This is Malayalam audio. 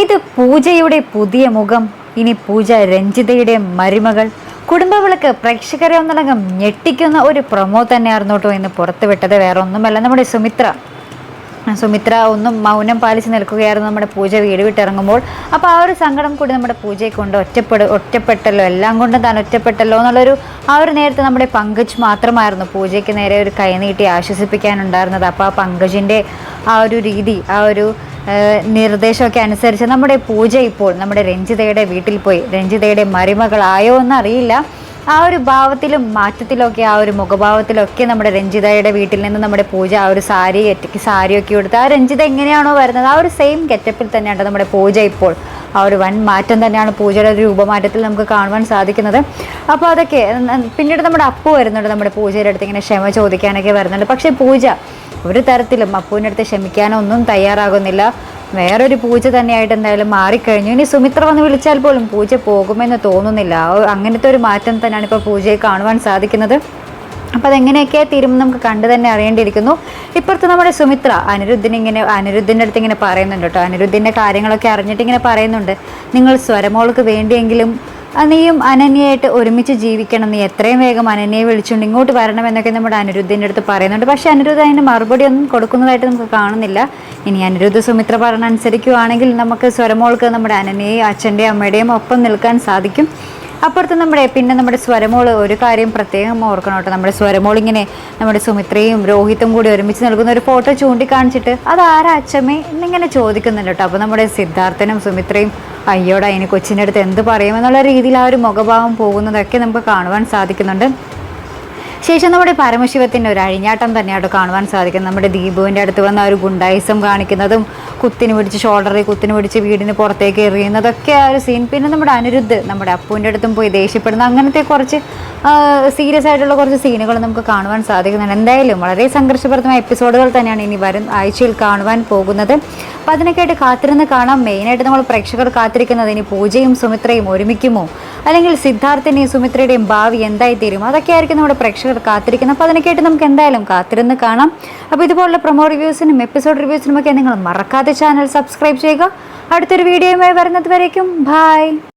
ഇത് പൂജയുടെ പുതിയ മുഖം. ഇനി പൂജ രഞ്ജിതയുടെ മരുമകൾ. കുടുംബവിളക്ക് പ്രേക്ഷകരെ ഒന്നടങ്കം ഞെട്ടിക്കുന്ന ഒരു പ്രൊമോ തന്നെയായിരുന്നു കേട്ടോ ഇന്ന് പുറത്തുവിട്ടത്. വേറെ ഒന്നുമല്ല നമ്മുടെ സുമിത്ര. സുമിത്ര ഒന്നും മൗനം പാലിച്ച് നിൽക്കുകയായിരുന്നു നമ്മുടെ പൂജ വീട് വിട്ടിറങ്ങുമ്പോൾ. അപ്പോൾ ആ ഒരു സങ്കടം കൂടി നമ്മുടെ പൂജയെ കൊണ്ട് ഒറ്റപ്പെട് ഒറ്റപ്പെട്ടല്ലോ. എല്ലാം കൊണ്ടും താൻ ഒറ്റപ്പെട്ടല്ലോ എന്നുള്ളൊരു ആ ഒരു നേരത്തെ നമ്മുടെ പങ്കജ് മാത്രമായിരുന്നു പൂജയ്ക്ക് നേരെ ഒരു കൈനീട്ടി ആശ്വസിപ്പിക്കാനുണ്ടായിരുന്നത്. അപ്പോൾ ആ പങ്കജിന്റെ ആ ഒരു രീതി ആ ഒരു നിർദ്ദേശമൊക്കെ അനുസരിച്ച് നമ്മുടെ പൂജ ഇപ്പോൾ നമ്മുടെ രഞ്ജിതയുടെ വീട്ടിൽ പോയി. രഞ്ജിതയുടെ മരുമകളായോ എന്നറിയില്ല. ആ ഒരു ഭാവത്തിലും മാറ്റത്തിലൊക്കെ ആ ഒരു മുഖഭാവത്തിലൊക്കെ നമ്മുടെ രഞ്ജിതയുടെ വീട്ടിൽ നിന്ന് നമ്മുടെ പൂജ ആ ഒരു സാരി ഒറ്റയ്ക്ക് സാരിയൊക്കെ കൊടുത്ത് ആ രഞ്ജിത എങ്ങനെയാണോ വരുന്നത് ആ ഒരു സെയിം ഗെറ്റപ്പിൽ തന്നെയാണ് നമ്മുടെ പൂജ ഇപ്പോൾ. ആ ഒരു വൻ മാറ്റം തന്നെയാണ് പൂജയുടെ ഒരു രൂപമാറ്റത്തിൽ നമുക്ക് കാണുവാൻ സാധിക്കുന്നത്. അപ്പോൾ അതൊക്കെ പിന്നീട് നമ്മുടെ അപ്പു വരുന്നുണ്ട് നമ്മുടെ പൂജയുടെ അടുത്ത് ഇങ്ങനെ ക്ഷമ ചോദിക്കാനൊക്കെ വരുന്നുണ്ട്. പക്ഷേ പൂജ ഒരു തരത്തിലും അപ്പുവിന്റെ അടുത്ത് ക്ഷമിക്കാനോ ഒന്നും തയ്യാറാകുന്നില്ല. വേറൊരു പൂജ തന്നെയായിട്ട് എന്തായാലും മാറിക്കഴിഞ്ഞു. ഇനി സുമിത്ര വന്ന് വിളിച്ചാൽ പോലും പൂജ പോകുമെന്ന് തോന്നുന്നില്ല. അങ്ങനത്തെ ഒരു മാറ്റം തന്നെയാണ് ഇപ്പോൾ പൂജയെ കാണുവാൻ സാധിക്കുന്നത്. അപ്പോൾ അതെങ്ങനെയൊക്കെ തീരും നമുക്ക് കണ്ടു തന്നെ അറിയേണ്ടിയിരിക്കുന്നു. ഇപ്പുറത്ത് നമ്മുടെ സുമിത്ര അനിരുദ്ധിന് ഇങ്ങനെ അനിരുദ്ധിന്റെ അടുത്ത് ഇങ്ങനെ പറയുന്നുണ്ട് കേട്ടോ. അനിരുദ്ധിന്റെ കാര്യങ്ങളൊക്കെ അറിഞ്ഞിട്ട് ഇങ്ങനെ പറയുന്നുണ്ട്. നിങ്ങൾ സ്വരമോൾക്ക് വേണ്ടിയെങ്കിലും നീയും അനന്യയായിട്ട് ഒരുമിച്ച് ജീവിക്കണം നീ എത്രയും വേഗം അനന്യയെ വിളിച്ചുകൊണ്ട് ഇങ്ങോട്ട് വരണം എന്നൊക്കെ നമ്മുടെ അനിരുദ്ധിന്റെ അടുത്ത് പറയുന്നുണ്ട്. പക്ഷേ അനിരുദ്ധ അതിന് മറുപടി ഒന്നും കൊടുക്കുന്നതായിട്ട് നമുക്ക് കാണുന്നില്ല. ഇനി അനിരുദ്ധ സുമിത്ര പറഞ്ഞ അനുസരിക്കുവാണെങ്കിൽ നമുക്ക് സ്വരമോൾക്ക് നമ്മുടെ അനന്യയും അച്ഛന്റെയും അമ്മയുടെയും ഒപ്പം നിൽക്കാൻ സാധിക്കും. അപ്പുറത്ത് നമ്മുടെ പിന്നെ നമ്മുടെ സ്വരമോൾ ഒരു കാര്യം പ്രത്യേകം ഓർക്കണം കേട്ടോ. നമ്മുടെ സ്വരമോൾ ഇങ്ങനെ നമ്മുടെ സുമിത്രയും രോഹിത്തും കൂടി ഒരുമിച്ച് നൽകുന്ന ഒരു ഫോട്ടോ ചൂണ്ടിക്കാണിച്ചിട്ട് അത് ആരാ അച്ഛമ്മേ എന്നിങ്ങനെ ചോദിക്കുന്നുണ്ട് കേട്ടോ. അപ്പോൾ നമ്മുടെ സിദ്ധാർത്ഥനും സുമിത്രയും അയ്യോടാ ഇനി കൊച്ചിന്റെ അടുത്ത് എന്ത് പറയുമെന്നുള്ള രീതിയിൽ ആ ഒരു മുഖഭാവം പോകുന്നതൊക്കെ നമുക്ക് കാണുവാൻ സാധിക്കുന്നുണ്ട്. ശേഷം നമ്മുടെ പരമശിവത്തിന്റെ ഒരു അഴിഞ്ഞാട്ടം തന്നെയാട്ടോ കാണുവാൻ സാധിക്കും. നമ്മുടെ ദീപുവിന്റെ അടുത്ത് വന്ന ഒരു ഗുണ്ടായിസം കാണിക്കുന്നതും കുത്തിന് പിടിച്ച് ഷോൾഡറിൽ കുത്തിന് പിടിച്ച് വീടിന് പുറത്തേക്ക് എറിയുന്നതൊക്കെ ആ ഒരു സീൻ പിന്നെ നമ്മുടെ അനിരുദ്ധ് നമ്മുടെ അപ്പുവിന്റെ അടുത്തും പോയി ദേഷ്യപ്പെടുന്ന അങ്ങനത്തെ കുറച്ച് സീരിയസ് ആയിട്ടുള്ള കുറച്ച് സീനുകൾ നമുക്ക് കാണുവാൻ സാധിക്കുന്നുണ്ട്. എന്തായാലും വളരെ സംഘർഷപ്രദമായ എപ്പിസോഡുകൾ തന്നെയാണ് ഇനി വരും ആഴ്ചയിൽ കാണുവാൻ പോകുന്നത്. അപ്പോൾ അതിനൊക്കെയായിട്ട് കാത്തിരുന്ന് കാണാം. മെയിനായിട്ട് നമ്മൾ പ്രേക്ഷകർ കാത്തിരിക്കുന്നത് ഇനി പൂജയും സുമിത്രയും ഒരുമിക്കുമോ? അല്ലെങ്കിൽ സിദ്ധാർത്ഥിന്റെയും സുമിത്രയുടെയും ഭാവി എന്തായി അതൊക്കെ ആയിരിക്കും നമ്മുടെ പ്രേക്ഷകർ കാത്തിരിക്കുന്നത് അപ്പോൾ അതിനൊക്കെയായിട്ട് നമുക്ക് എന്തായാലും കാത്തിരുന്ന് കാണാം. അപ്പോൾ ഇതുപോലുള്ള പ്രൊമോ റിവ്യൂസിനും എപ്പിസോഡ് റിവ്യൂസിനും ഒക്കെ നിങ്ങൾ മറക്കാതെ ചാനൽ സബ്സ്ക്രൈബ് ചെയ്യുക. അടുത്തൊരു വീഡിയോയുമായി വരുന്നത് വരേക്കും. ബായ്